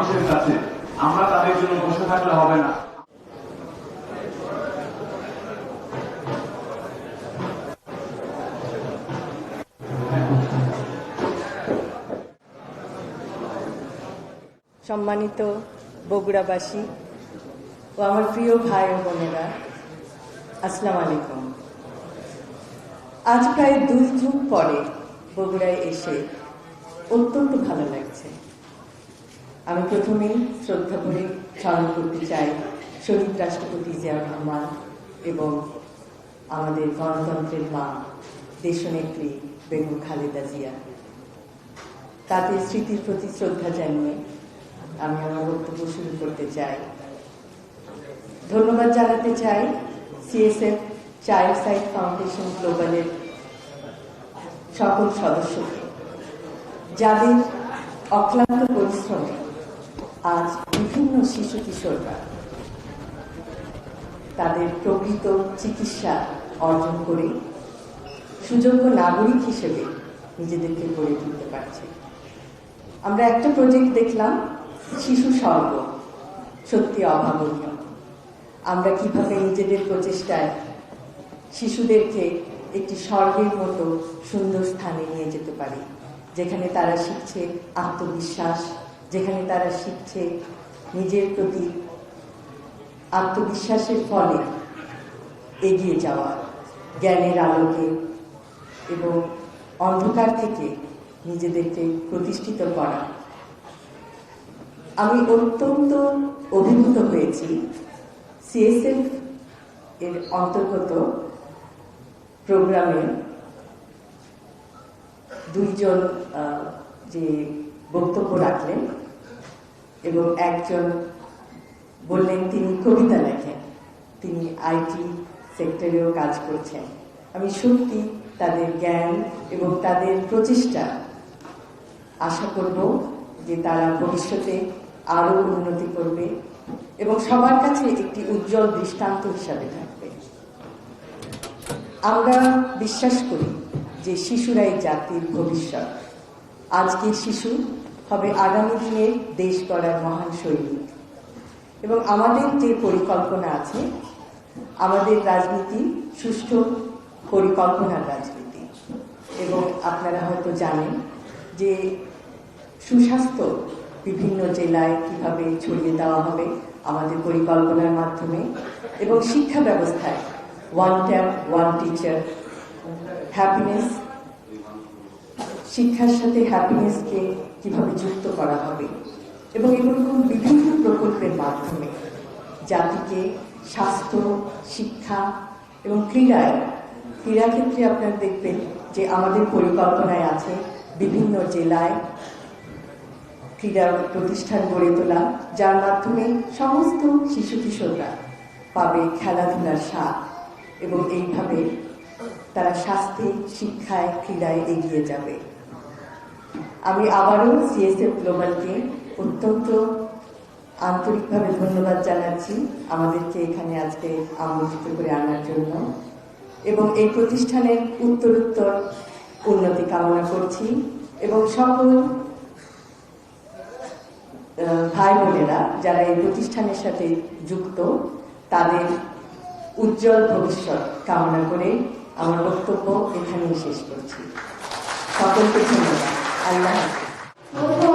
মানুষের কাছে। আমরা তাদের জন্য বসে থাকলে হবে না। সম্মানিত বগুড়াবাসী ও আমার প্রিয় ভাই ও বোনেরা, আসসালাম আলাইকুম। আজ প্রায় দুই যুগ পরে বগুড়ায় এসে অত্যন্ত ভালো লাগছে। আমি প্রথমেই শ্রদ্ধা করে স্মরণ করতে চাই শহীদ রাষ্ট্রপতি জিয়াউর রহমান এবং আমাদের গণতন্ত্রের মা, দেশনেত্রী বেগম খালেদা জিয়া। তাদের স্মৃতির প্রতি শ্রদ্ধা জানিয়ে আমি আমার বক্তব্য শুরু করতে চাই। ধন্যবাদ জানাতে চাই সিএসএফ চাইল্ড সাইড ফাউন্ডেশন গ্লোবালের সকল সদস্যকে, যাদের অক্লান্ত পরিশ্রমে আজ বিভিন্ন শিশু কিশোররা তাদের প্রকৃত চিকিৎসা অর্জন করে সুযোগ্য নাগরিক হিসেবে নিজেদেরকে গড়ে তুলতে পারছে। আমরা একটা প্রজেক্ট দেখলাম, শিশু স্বর্গ। সত্যি অভাবনীয়। আমরা কীভাবে নিজেদের প্রচেষ্টায় শিশুদেরকে একটি স্বর্গের মতো সুন্দর স্থানে নিয়ে যেতে পারি, যেখানে তারা শিখছে আত্মবিশ্বাস যেখানে তারা শিখছে নিজের প্রতি আত্মবিশ্বাসের ফলে এগিয়ে যাওয়া, জ্ঞানের আলোকে এবং অন্ধকার থেকে নিজেদেরকে প্রতিষ্ঠিত করা। আমি অত্যন্ত অভিভূত হয়েছি সিএসএফ এর অন্তর্গত প্রোগ্রামে দুইজন যে বক্তব্য রাখলেন। এবং একজন বললেন, তিনি কবিতা লেখেন, তিনি আইটি সেক্টরেও কাজ করছেন। আমি সত্যি তাদের জ্ঞান এবং তাদের প্রচেষ্টা আশা করব যে তারা ভবিষ্যতে আরও উন্নতি করবে এবং সবার কাছে একটি উজ্জ্বল দৃষ্টান্ত হিসাবে থাকবে। আমরা বিশ্বাস করি যে শিশুরাই জাতির ভবিষ্যৎ। আজকের শিশু হবে আগামী দিনে দেশ গড়ার মহান সৈনিক। এবং আমাদের যে পরিকল্পনা আছে, আমাদের রাজনীতি সুষ্ঠু পরিকল্পনার রাজনীতি। এবং আপনারা হয়তো জানেন যে সুস্বাস্থ্য বিভিন্ন জেলায় কীভাবে ছড়িয়ে দেওয়া হবে আমাদের পরিকল্পনার মাধ্যমে এবং শিক্ষা ব্যবস্থায় one tab one teacher happiness শিক্ষার সাথে হ্যাপিনেসকে কীভাবে যুক্ত করা হবে এবং এরকম বিভিন্ন প্রকল্পের মাধ্যমে জাতিকে স্বাস্থ্য, শিক্ষা এবং ক্রীড়ায় ক্রীড়া ক্ষেত্রে আপনারা দেখবেন যে আমাদের পরিকল্পনায় আছে বিভিন্ন জেলায় ক্রীড়া প্রতিষ্ঠান গড়ে তোলা, যার মাধ্যমে সমস্ত শিশু কিশোররা পাবে খেলাধুলার স্বাদ এবং এইভাবে তারা স্বাস্থ্যে, শিক্ষায়, ক্রীড়ায় এগিয়ে যাবে। আমি আবারও সিএসএফ গ্লোবালকে অত্যন্ত আন্তরিকভাবে ধন্যবাদ জানাচ্ছি আমাদেরকে এখানে আজকে আমন্ত্রিত করে আনার জন্য। এবং এই প্রতিষ্ঠানের উত্তরোত্তর উন্নতি কামনা করছি। এবং সকল ভাই বোনেরা যারা এই প্রতিষ্ঠানের সাথে যুক্ত, তাদের উজ্জ্বল ভবিষ্যৎ কামনা করে আমার বক্তব্য এখানেই শেষ করছি। সকলকে ধন্যবাদ। I love you.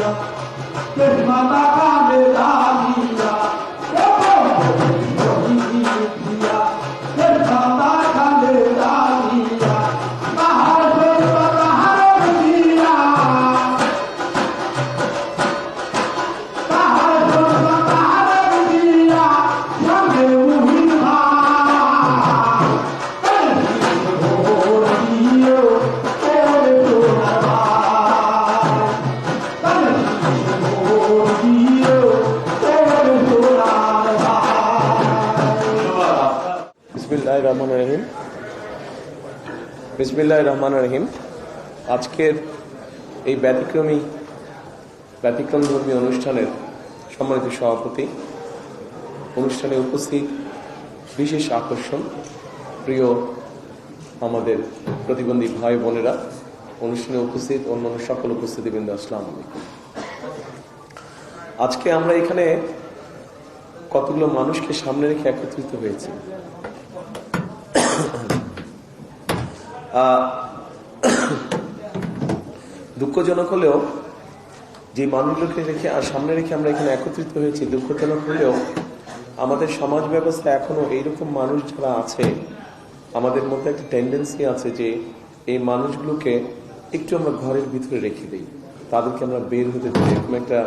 per mamma me বিসমিল্লাহ রহমান রহিম। আজকের এই ব্যতিক্রমী ব্যতিক্রম ধর্মী অনুষ্ঠানের সম্মানিত সভাপতি, অনুষ্ঠানে উপস্থিত বিশেষ আকর্ষণ, প্রিয় আমাদের প্রতিবন্ধী ভাই বোনেরা, অনুষ্ঠানে উপস্থিত অন্যান্য সকল উপস্থিতিবৃন্দ, আসসালাম আলাইকুম। আজকে আমরা এখানে কতগুলো মানুষকে সামনে রেখে একত্রিত হয়েছি। দুঃখজনক হলেও যে মানুষগুলোকে রেখে আর সামনে রেখে আমরা এখানে একত্রিত হয়েছি, দুঃখজনক হলেও আমাদের সমাজ ব্যবস্থা এখনও এইরকম মানুষ যারা আছে, আমাদের মধ্যে একটা টেন্ডেন্সি আছে যে এই মানুষগুলোকে একটু আমরা ঘরের ভিতরে রেখে দিই। তাদেরকে আমরা বের হতে দিই। এরকম একটা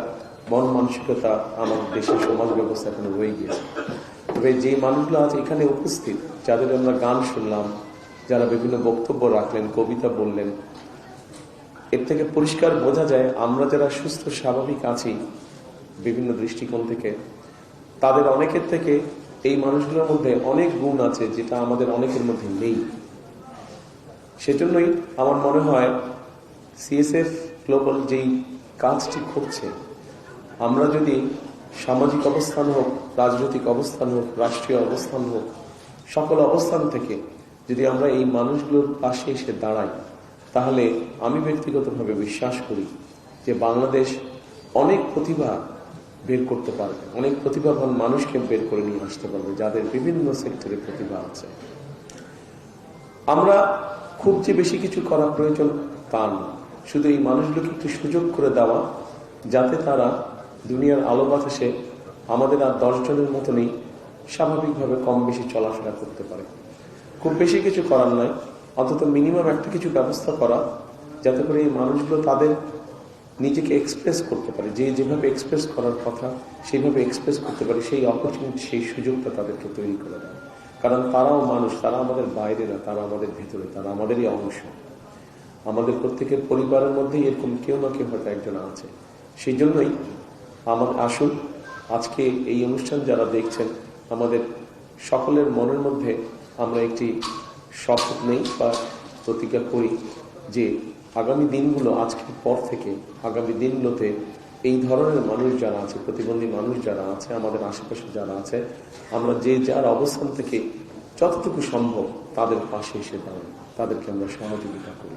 মন মানসিকতা আমাদের দেশের সমাজ ব্যবস্থা এখনও রয়ে গিয়েছে। তবে যে মানুষগুলো আজ এখানে উপস্থিত, যাদের আমরা গান শুনলাম যারা বিভিন্ন বক্তব্য রাখলেন, কবিতা বললেন, এর থেকে পরিষ্কার বোঝা যায় আমরা যারা সুস্থ, স্বাভাবিক আছি বিভিন্ন দৃষ্টিকোণ থেকে, তাদের অনেকের থেকে এই মানুষগুলোর মধ্যে অনেক গুণ আছে যেটা আমাদের অনেকের মধ্যে নেই। সেজন্যই আমার মনে হয় সিএসএফ গ্লোবাল যেই কাজটি করছে, আমরা যদি সামাজিক অবস্থান হোক, রাজনৈতিক অবস্থান হোক, রাষ্ট্রীয় অবস্থান হোক, সকল অবস্থান থেকে যদি আমরা এই মানুষগুলোর পাশে এসে দাঁড়াই, তাহলে আমি ব্যক্তিগতভাবে বিশ্বাস করি যে বাংলাদেশ অনেক প্রতিভা বের করতে পারবে, অনেক প্রতিভাবান মানুষকে বের করে নিয়ে আসতে পারবে যাদের বিভিন্ন সেক্টরে প্রতিভা আছে। আমরা খুব যে বেশি কিছু করা প্রয়োজন তা না শুধু এই মানুষগুলোকে একটু সুযোগ করে দেওয়া, যাতে তারা দুনিয়ার আলো বাতাসে আমাদের আর দশজনের মতনই স্বাভাবিকভাবে কম বেশি চলাফেরা করতে পারে। খুব বেশি কিছু করার নয়। অন্তত মিনিমাম একটা কিছু ব্যবস্থা করা, যাতে করে এই মানুষগুলো তাদের নিজেকে এক্সপ্রেস করতে পারে। যে যেভাবে এক্সপ্রেস করার কথা সেইভাবে এক্সপ্রেস করতে পারে, সেই অপরচুনিটি সেই সুযোগটা তাদেরকে তৈরি করে দেয়। কারণ তারাও মানুষ, তারা আমাদের বাইরে না, তারা আমাদের ভেতরে, তারা আমাদেরই অংশ। আমাদের প্রত্যেকের পরিবারের মধ্যেই এরকম কেউ না কেউ হয়তো একজন আছে। সেই জন্যই আমার আসুন আজকে এই অনুষ্ঠান যারা দেখছেন, আমাদের সকলের মনের মধ্যে আমরা একটি শপথ নেই বা প্রতিজ্ঞা করি যে আগামী দিনগুলো আজকের পর থেকে, আগামী দিনগুলোতে এই ধরনের মানুষ যারা আছে, প্রতিবন্ধী মানুষ যারা আছে, আমাদের আশেপাশে যারা আছে, আমরা যে যার অবস্থান থেকে যতটুকু সম্ভব তাদের পাশে এসে দাঁড়াই, তাদেরকে আমরা সহযোগিতা করি।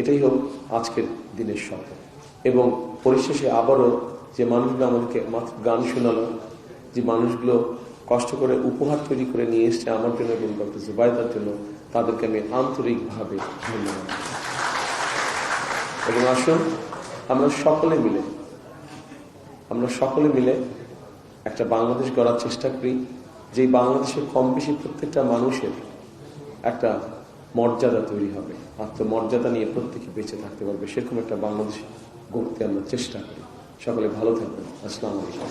এটাই হোক আজকের দিনের শপথ। এবং পরিশেষে আবারও যে মানুষগুলো আমাদেরকে মাত্র গান শোনালো, যে মানুষগুলো কষ্ট করে উপহার তৈরি করে নিয়ে এসছে আমার জন্য এবং ডক্টর জুবাইদার জন্য। তাদেরকে আমি আন্তরিকভাবে ধন্যবাদ। এবং আসুন, আমরা সকলে মিলে, আমরা সকলে মিলে একটা বাংলাদেশ গড়ার চেষ্টা করি যে বাংলাদেশের কম বেশি প্রত্যেকটা মানুষের একটা মর্যাদা তৈরি হবে। আত্মমর্যাদা নিয়ে প্রত্যেকে বেঁচে থাকতে পারবে। সেরকম একটা বাংলাদেশ গড়তে আমরা চেষ্টা করি। সকলে ভালো থাকবেন। আসসালামু আলাইকুম।